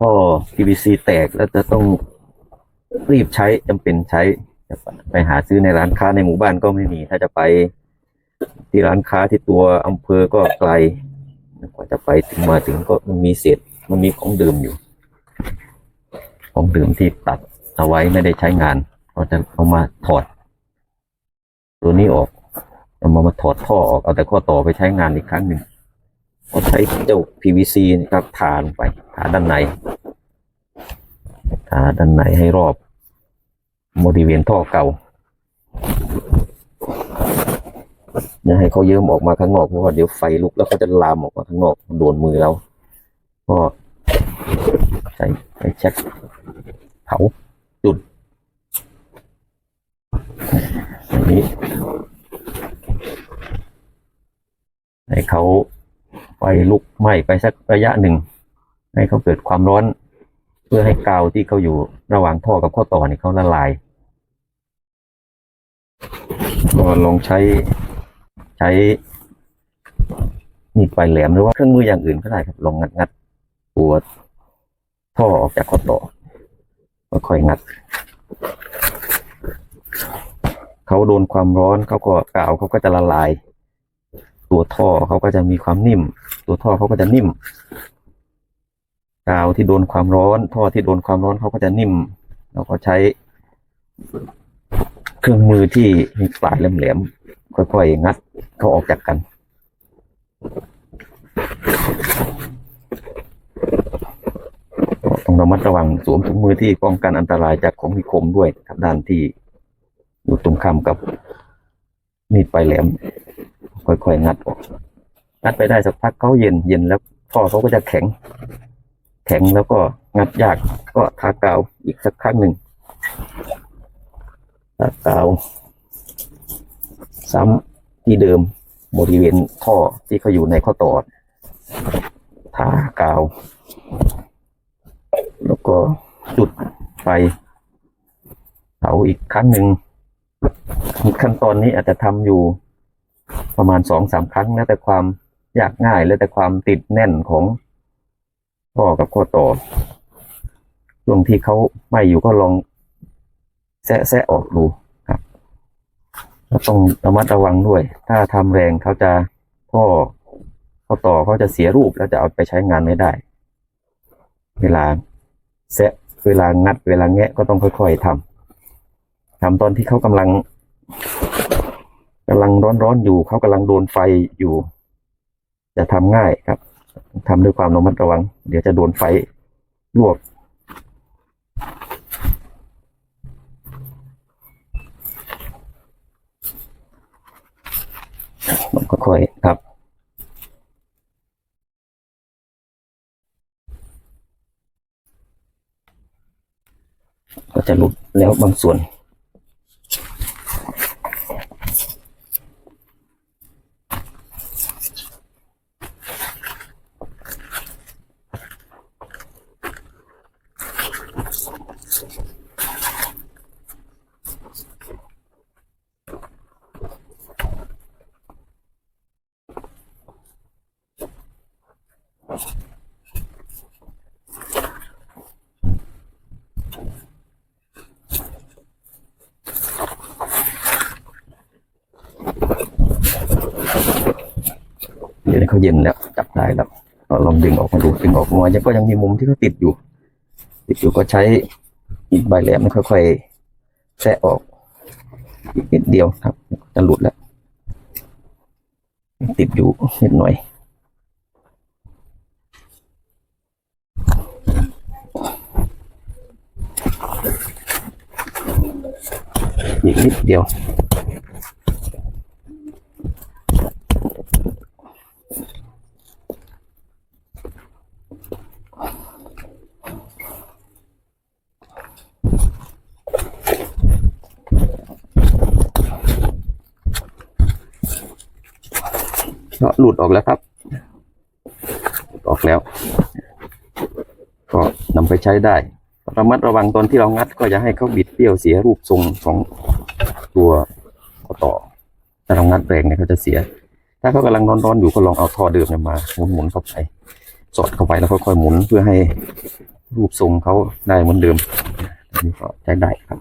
ท่อ PVC แตกแล้วจะต้องรีบใช้จำเป็นใช้ไปหาซื้อในร้านค้าในหมู่บ้านก็ไม่มี ถ้าจะไปที่ร้านค้าที่ตัวอำเภอก็ไกลกว่าจะไปถึงมาถึงก็มันมีเศษมันมีของเดิมอยู่ ของเดิมที่ตัดเอาไว้ไม่ได้ใช้งานก็จะเอามาถอด ตัวนี้ออกเอามามาถอดท่อออกเอาแต่ข้อต่อไปใช้งานอีกครั้งหนึ่ง ก็ใช้เจ้า PVC นะครับทาลงไปทาด้านในทาด้านในให้รอบบริเวณท่อเก่าอย่าให้เขาเยิ้มออกมาข้างนอกเพราะว่าเดี๋ยวไฟลุกแล้วเขาจะลามออกมาข้างนอกโดนมือเราก็ใช้ใช้เช็คเผาจุดอันนี้ให้เขา ไฟลุกไหม้ไปสักระยะหนึ่ง ให้เขาเกิดความร้อน เพื่อให้กาวที่เขาอยู่ระหว่างท่อกับข้อต่อเนี่ยเขาละลายก็ลองใช้ใช้มีดปลายแหลมหรือว่าเครื่องมืออย่างอื่นก็ได้ครับ ลองงัดงัดตัวท่อออกจากข้อต่อค่อยงัด เขาโดนความร้อนเขาก็กาวเขาก็จะละลาย ตัวท่อเขาก็จะมีความนิ่ม ตัวท่อเขาก็จะนิ่มกาวที่โดนความร้อน ท่อที่โดนความร้อนเขาก็จะนิ่ม เราก็ใช้เครื่องมือที่มีปลายแหลมๆค่อยๆงัดเขาออกจากกันต้องระมัดระวังสวมถุงมือที่ป้องกันอันตรายจากของมีคมด้วยครับด้านที่อยู่ตรงข้ามกับมีดปลายแหลม ค่อยๆงัดออกงัดไปได้สักพักเขาเย็นเย็นแล้วท่อเขาก็จะแข็ง แข็งแล้วก็งัดยากก็ทากาวอีกสักครั้งหนึ่งทากาว ซ้ำที่เดิมบริเวณท่อที่เขาอยู่ในข้อต่อทากาว แล้วก็จุดไฟเผาอีกครั้งหนึ่งขั้นตอนนี้อาจจะทำอยู่ ประมาณสองสามครั้งแล้วแต่ความยากง่ายแล้วแต่ความติดแน่นของท่อกับข้อต่อช่วงที่เขาไม่อยู่ก็ลองแซะแซะออกดูครับแล้วต้องระมัดระวังด้วย ถ้าทำแรงเขาจะท่อข้อต่อเขาจะเสียรูปแล้วจะเอาไปใช้งานไม่ได้ เวลาแซะเวลางัด เวลาแงะก็ต้องค่อย ๆทำทำตอนที่เขากำลัง กำลังร้อนๆอยู่ เขากำลังโดนไฟอยู่ จะทำง่ายครับทำด้วยความระมัดระวัง เดี๋ยวจะโดนไฟลวกมันก็ค่อยครับก็จะหลุดแล้วบางส่วน เดี๋ยวเขาเย็นแล้วจับได้แล้วก็ลองดึงออกมาดูดึงออกมายังก็ยังมีมุมที่เขาติดอยู่ ติดอยู่ก็ใช้อิฐใบแหลมค่อยๆแซะออกอีกนิดเดียวครับ จะหลุดแล้ว ติดอยู่นิดหน่อยอีกนิดเดียว ก็หลุดออกแล้วครับออกแล้ว ก็นำไปใช้ได้ระมัดระวังตอนที่เรางัดก็อย่าให้เขาบิดเบี้ยวเสียรูปทรงของตัวข้อต่อถ้าเรางัดแรงเนี่ยเขาจะเสีย ถ้าเขากำลังร้อนๆอยู่ก็ลองเอาท่อเดิมเนี่ยมาหมุนๆเข้าไปสอดเข้าไปแล้วค่อยๆหมุนเพื่อให้รูปทรงเขาได้เหมือนเดิมนนี้ก็ใช้ได้ครับ